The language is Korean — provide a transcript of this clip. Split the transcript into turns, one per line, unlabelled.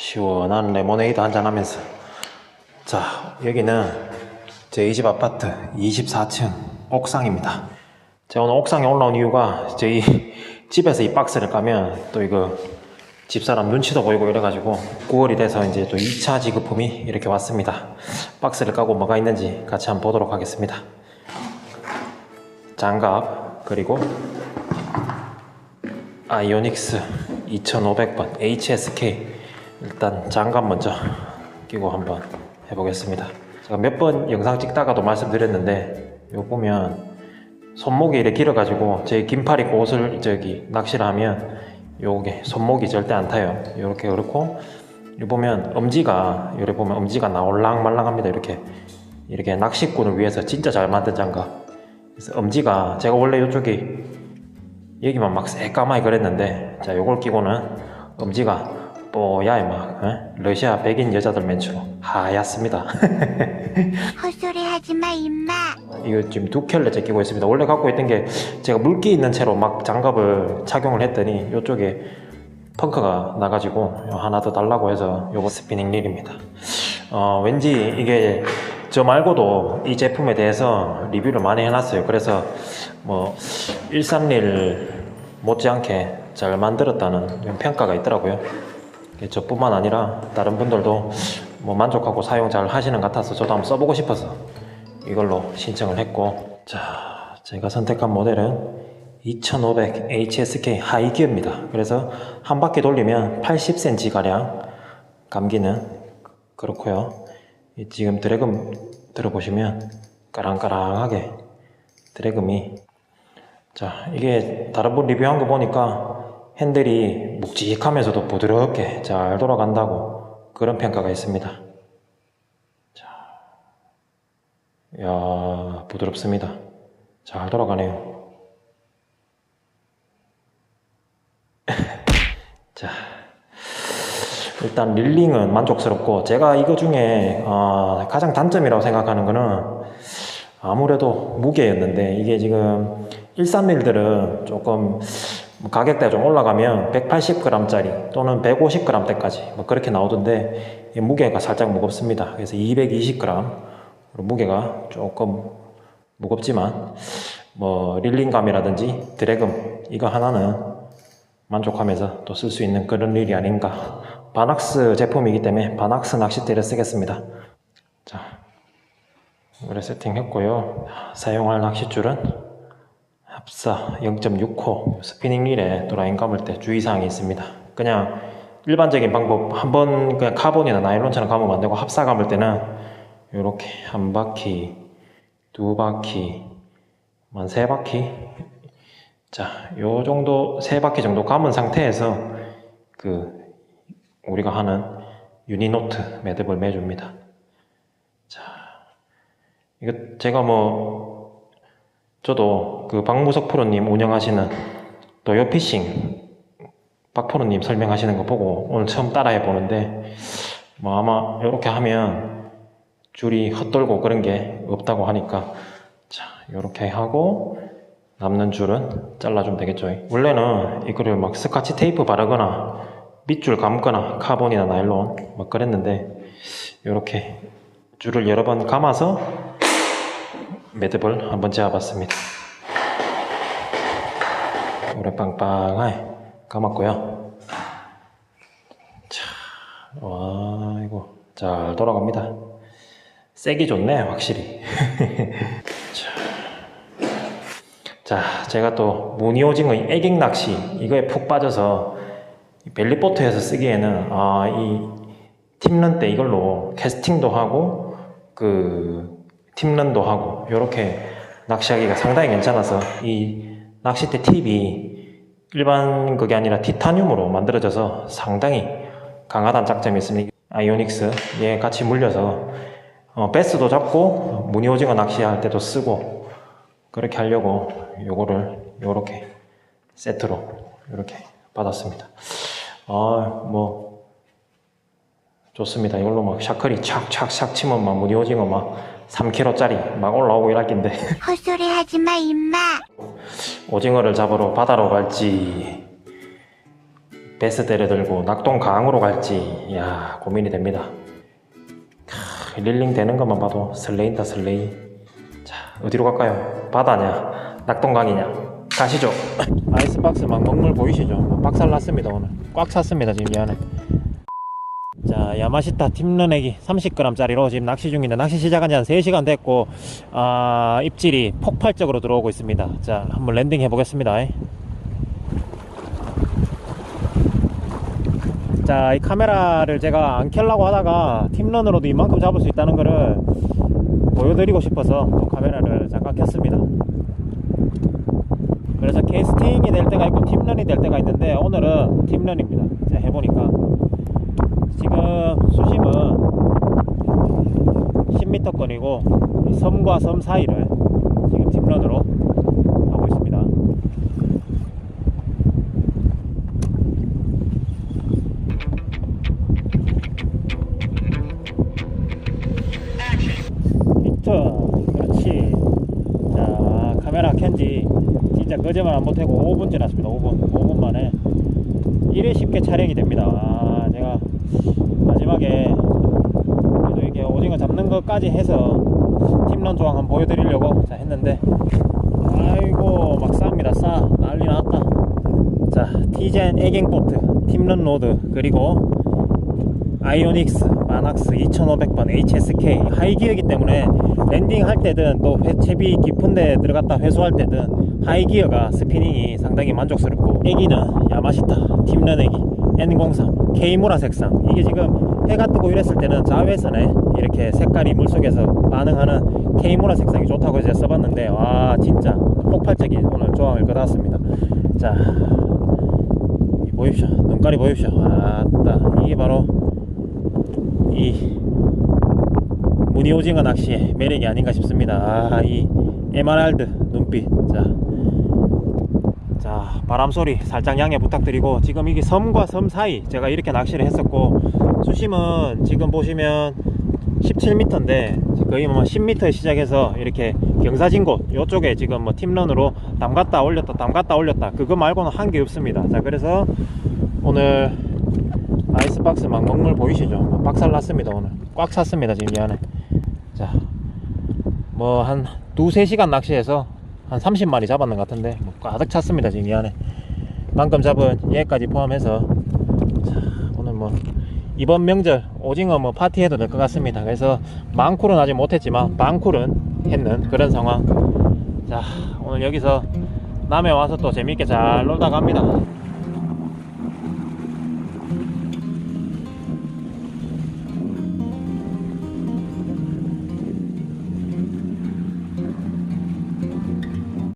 시원한 레모네이드 한잔 하면서. 자 여기는 저희 집 아파트 24층 옥상입니다. 제가 오늘 옥상에 올라온 이유가 저희 집에서 이 박스를 까면 또 이거 집사람 눈치도 보이고 이래가지고 9월이 돼서 이제 또 2차 지급품이 이렇게 왔습니다. 박스를 까고 뭐가 있는지 같이 한번 보도록 하겠습니다. 장갑 그리고 아이오닉스 2500번 HSK 일단 장갑 먼저 끼고 한번 해보겠습니다. 제가 몇 번 영상 찍다가도 말씀드렸는데 요 보면 손목이 이렇게 길어가지고 제 긴팔 입고 옷을 저기 낚시를 하면 요게 손목이 절대 안 타요. 요렇게 그렇고 요 보면 엄지가 요래 보면 엄지가 나올랑 말랑합니다. 이렇게 이렇게 낚시꾼을 위해서 진짜 잘 만든 장갑. 그래서 엄지가 제가 원래 요쪽이 여기만 막 새까마이 그랬는데 자 요걸 끼고는 엄지가 뽀야이 막 어? 러시아 백인 여자들 맨주로 하얗습니다.
헛소리 하지 마, 임마.
이거 지금 두 켤레째 끼고 있습니다. 원래 갖고 있던 게 제가 물기 있는 채로 막 장갑을 착용을 했더니 요쪽에 펑크가 나가지고 하나 더 달라고 해서 요거 스피닝 릴입니다. 어, 왠지 이게 저 말고도 이 제품에 대해서 리뷰를 많이 해놨어요. 그래서 뭐 일산릴 못지않게 잘 만들었다는 평가가 있더라고요 저뿐만 아니라 다른 분들도 뭐 만족하고 사용 잘 하시는 것 같아서 저도 한번 써보고 싶어서 이걸로 신청을 했고 자 제가 선택한 모델은 2500 HSK 하이기어입니다. 그래서 한 바퀴 돌리면 80cm 가량 감기는 그렇고요. 이 지금 드래금 들어보시면 까랑까랑하게 드래금이 자 이게 다른 분 리뷰한 거 보니까 핸들이 묵직하면서도 부드럽게 잘 돌아간다고 그런 평가가 있습니다. 자, 야 부드럽습니다. 잘 돌아가네요. 자 일단 릴링은 만족스럽고 제가 이거 중에 어, 가장 단점이라고 생각하는 거는 아무래도 무게였는데 이게 지금 일산밀들은 조금 가격대가 좀 올라가면 180g짜리 또는 150g대까지 뭐 그렇게 나오던데 이 무게가 살짝 무겁습니다. 그래서 220g 무게가 조금 무겁지만 뭐 릴링감이라든지 드래금 이거 하나는 만족하면서 또 쓸 수 있는 그런 릴이 아닌가. 바낙스 제품이기 때문에 바낙스 낚싯대를 쓰겠습니다. 자, 이거를 세팅했고요. 사용할 낚싯줄은 합사 0.6호 스피닝 릴에 또 라인 감을 때 주의사항이 있습니다. 그냥 일반적인 방법 한 번 그냥 카본이나 나일론처럼 감으면 안 되고 합사 감을 때는 이렇게 한 바퀴, 두 바퀴, 한세 바퀴. 자, 요 정도 세 바퀴 정도 감은 상태에서 그 우리가 하는 유니노트 매듭을 매줍니다. 자, 이거 제가 뭐 저도 그 박무석 프로님 운영하시는 도요 피싱 박 프로님 설명하시는 거 보고 오늘 처음 따라해 보는데 뭐 아마 이렇게 하면 줄이 헛돌고 그런 게 없다고 하니까 자 이렇게 하고 남는 줄은 잘라주면 되겠죠. 원래는 이거를 막 스카치 테이프 바르거나 밑줄 감거나 카본이나 나일론 막 그랬는데 이렇게 줄을 여러 번 감아서 매듭을 한번 재어봤습니다. 오래 빵빵하게 감았고요. 자, 와 이거 잘 돌아갑니다. 세기 좋네 확실히. 자, 자, 제가 또 무늬오징어의 애깅 낚시 이거에 푹 빠져서 벨리보트에서 쓰기에는 아, 이 팀런 때 이걸로 캐스팅도 하고 그 팀런도 하고 이렇게 낚시하기가 상당히 괜찮아서 이 낚싯대 팁이 일반 그게 아니라 티타늄으로 만들어져서 상당히 강하다는 장점이 있습니다. 아이오닉스 얘 같이 물려서 어, 베스도 잡고 무늬오징어 낚시할 때도 쓰고 그렇게 하려고 요거를 요렇게 세트로 이렇게 받았습니다. 아뭐 좋습니다. 이걸로 막 샤클이 착착착 치면 막 무늬오징어 막 3kg짜리 막 올라오고 이럴 낀데
헛소리 하지 마, 임마.
오징어를 잡으러 바다로 갈지 베스대를 들고 낙동 강으로 갈지 이야 고민이 됩니다. 캬, 릴링 되는 것만 봐도 설레인다 설레이. 자 어디로 갈까요? 바다냐? 낙동강이냐? 가시죠. 아이스박스 막 먹물 보이시죠? 박살 났습니다 오늘. 꽉 찼습니다 지금 이 안에. 자 야마시타 팀런액이 30g짜리로 지금 낚시 중인데 낚시 시작한 지 한 3시간 됐고 아, 입질이 폭발적으로 들어오고 있습니다. 자 한번 랜딩 해보겠습니다. 자 이 카메라를 제가 안 켤라고 하다가 팀런으로도 이만큼 잡을 수 있다는 거를 보여드리고 싶어서 또 카메라를 잠깐 켰습니다. 그래서 캐스팅이 될 때가 있고 팀런이 될 때가 있는데 오늘은 팀런입니다. 자 해보니까 지금 수심은 10m권이고 섬과 섬 사이를 지금 팀런으로 하고 있습니다. 히트 그렇지. 자 카메라 켠지 진짜 거짓말 안 못하고 5분 지났습니다. 5분. 5분 만에 이래 쉽게 촬영이 됩니다. 아 제가 마지막에 그래도 이렇게 오징어 잡는 것까지 해서 팀런 조항 한번 보여드리려고 자 했는데 아이고 막 쌉니다. 싸 난리 났다. 자 티젠 에갱보트 팀런 로드 그리고 아이오닉스 마낙스 2500번 HSK 하이기어이기 때문에 랜딩 할 때든 또 회- 채비 깊은 데 들어갔다 회수할 때든 하이기어가 스피닝이 상당히 만족스럽고 애기는 야마시타 팀런 애기 N03 K무라 색상 이게 지금 해가 뜨고 이랬을 때는 자외선에 이렇게 색깔이 물속에서 반응하는 K무라 색상이 좋다고 해서 써봤는데 와 진짜 폭발적인 오늘 조항을 거뒀습니다. 자이 보십시오. 눈깔이 보십시오. 아따 이게 바로 이 무늬 오징어 낚시의 매력이 아닌가 싶습니다. 아, 이 에메랄드 눈빛. 자, 자 바람 소리 살짝 양해 부탁드리고 지금 이게 섬과 섬 사이 제가 이렇게 낚시를 했었고 수심은 지금 보시면 17m인데 거의 뭐 10m에 시작해서 이렇게 경사진 곳 요쪽에 지금 뭐 팀런으로 담갔다 올렸다 담갔다 올렸다 그거 말고는 한 게 없습니다. 자 그래서 오늘 아이스박스 막 먹물 보이시죠? 뭐 박살 났습니다 오늘 꽉 찼습니다 지금 이 안에 자 뭐 한 두세 시간 낚시해서 한 30마리 잡았는 것 같은데 뭐 가득 찼습니다 지금 이 안에. 방금 잡은 얘까지 포함해서. 자 오늘 뭐 이번 명절 오징어 뭐 파티해도 될 것 같습니다. 그래서 망쿨은 아직 못했지만 방쿨은 했는 그런 상황. 자 오늘 여기서 남해 와서 또 재밌게 잘 놀다 갑니다